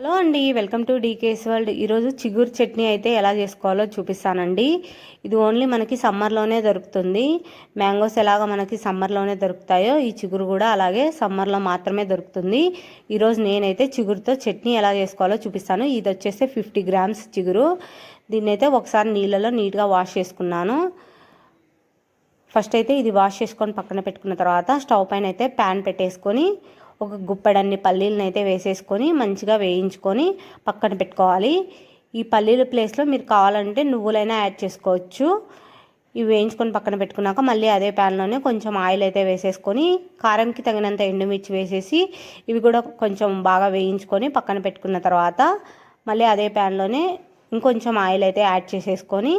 Hello అండి welcome to DK's world. ఈరోజు చిగురు చట్నీ అయితే ఎలా చేసుకోవాలో చూపిస్తానండి. ఇది ఓన్లీ మనకి సమ్మర్లోనే దొరుకుతుంది. మ్యాంగోస్ ఎలాగ మనకి సమ్మర్లోనే దొరుకుతాయో ఈ చిగురు కూడా అలాగే సమ్మర్లో మాత్రమే దొరుకుతుంది. ఈరోజు నేనైతే చిగురుతో చట్నీ ఎలా చేసుకోవాలో చూపిస్తాను. ఇది వచ్చేసి ఫిఫ్టీ గ్రామ్స్ చిగురు. దీన్ని అయితే ఒకసారి నీళ్ళలో నీట్గా వాష్ చేసుకున్నాను. ఫస్ట్ అయితే ఇది వాష్ చేసుకొని పక్కన పెట్టుకున్న తర్వాత స్టవ్ పైన అయితే ప్యాన్ పెట్టేసుకొని ఒక గుప్పెడన్ని పల్లీలను అయితే వేసేసుకొని మంచిగా వేయించుకొని పక్కన పెట్టుకోవాలి. ఈ పల్లీల ప్లేస్లో మీరు కావాలంటే నువ్వులైనా యాడ్ చేసుకోవచ్చు. ఇవి వేయించుకొని పక్కన పెట్టుకున్నాక మళ్ళీ అదే ప్యాన్లోనే కొంచెం ఆయిల్ అయితే వేసేసుకొని కారంకి తగినంత ఎండుమిర్చి వేసేసి ఇవి కూడా కొంచెం బాగా వేయించుకొని పక్కన పెట్టుకున్న తర్వాత మళ్ళీ అదే ప్యాన్లోనే ఇంకొంచెం ఆయిల్ అయితే యాడ్ చేసేసుకొని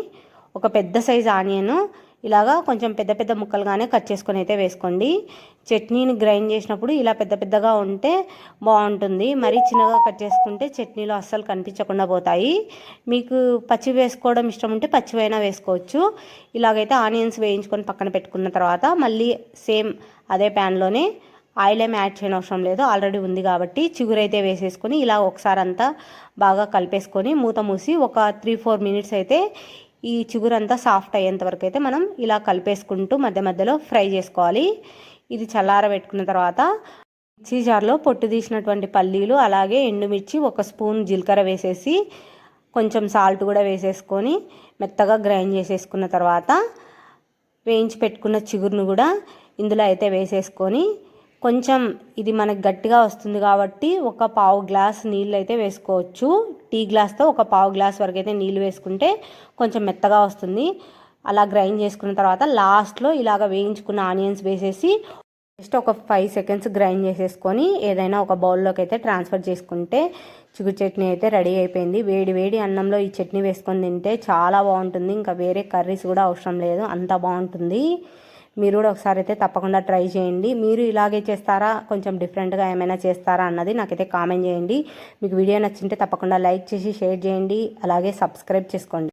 ఒక పెద్ద సైజు ఆనియన్ ఇలాగా కొంచెం పెద్ద పెద్ద ముక్కలుగానే కట్ చేసుకొని అయితే వేసుకోండి. చట్నీని గ్రైండ్ చేసినప్పుడు ఇలా పెద్ద పెద్దగా ఉంటే బాగుంటుంది. మరీ చిన్నగా కట్ చేసుకుంటే చట్నీలో అస్సలు కనిపించకుండా పోతాయి. మీకు పచ్చి వేసుకోవడం ఇష్టం ఉంటే పచ్చివైనా వేసుకోవచ్చు. ఇలాగైతే ఆనియన్స్ వేయించుకొని పక్కన పెట్టుకున్న తర్వాత మళ్ళీ సేమ్ అదే ప్యాన్లోనే ఆయిల్ ఏమి యాడ్ చేయని అవసరం లేదు. ఆల్రెడీ ఉంది కాబట్టి చిగురైతే వేసేసుకొని ఇలా ఒకసారి అంతా బాగా కలిపేసుకొని మూత మూసి ఒక త్రీ ఫోర్ మినిట్స్ అయితే ఈ చిగురంతా సాఫ్ట్ అయ్యేంత వరకు అయితే మనం ఇలా కలిపేసుకుంటూ మధ్య మధ్యలో ఫ్రై చేసుకోవాలి. ఇది చల్లారబెట్టుకున్న తర్వాత మిక్సీ జార్లో పొట్టు తీసినటువంటి పల్లీలు అలాగే ఎండుమిర్చి ఒక స్పూన్ జీలకర్ర వేసేసి కొంచెం సాల్ట్ కూడా వేసేసుకొని మెత్తగా గ్రైండ్ చేసేసుకున్న తర్వాత వేయించి పెట్టుకున్న చిగురును కూడా ఇందులో అయితే వేసేసుకొని కొంచెం ఇది మనకు గట్టిగా వస్తుంది కాబట్టి ఒక పావు గ్లాస్ నీళ్ళు అయితే వేసుకోవచ్చు. టీ గ్లాస్తో ఒక పావు గ్లాస్ వరకు అయితే నీళ్ళు వేసుకుంటే కొంచెం మెత్తగా వస్తుంది. అలా గ్రైండ్ చేసుకున్న తర్వాత లాస్ట్లో ఇలాగ వేయించుకున్న ఆనియన్స్ వేసేసి జస్ట్ ఒక ఫైవ్ సెకండ్స్ గ్రైండ్ చేసేసుకొని ఏదైనా ఒక బౌల్లోకి అయితే ట్రాన్స్ఫర్ చేసుకుంటే చిగురు చట్నీ అయితే రెడీ అయిపోయింది. వేడి వేడి అన్నంలో ఈ చట్నీ వేసుకొని తింటే చాలా బాగుంటుంది. ఇంకా వేరే కర్రీస్ కూడా అవసరం లేదు. అంత బాగుంటుంది. మీరు కూడా ఒకసారి అయితే తప్పకుండా ట్రై చేయండి. మీరు ఇలాగే చేస్తారా? కొంచెం డిఫరెంట్గా ఏమైనా చేస్తారా అన్నది నాకైతే కామెంట్ చేయండి. మీకు వీడియో నచ్చింటే తప్పకుండా లైక్ చేసి షేర్ చేయండి. అలాగే సబ్స్క్రైబ్ చేసుకోండి.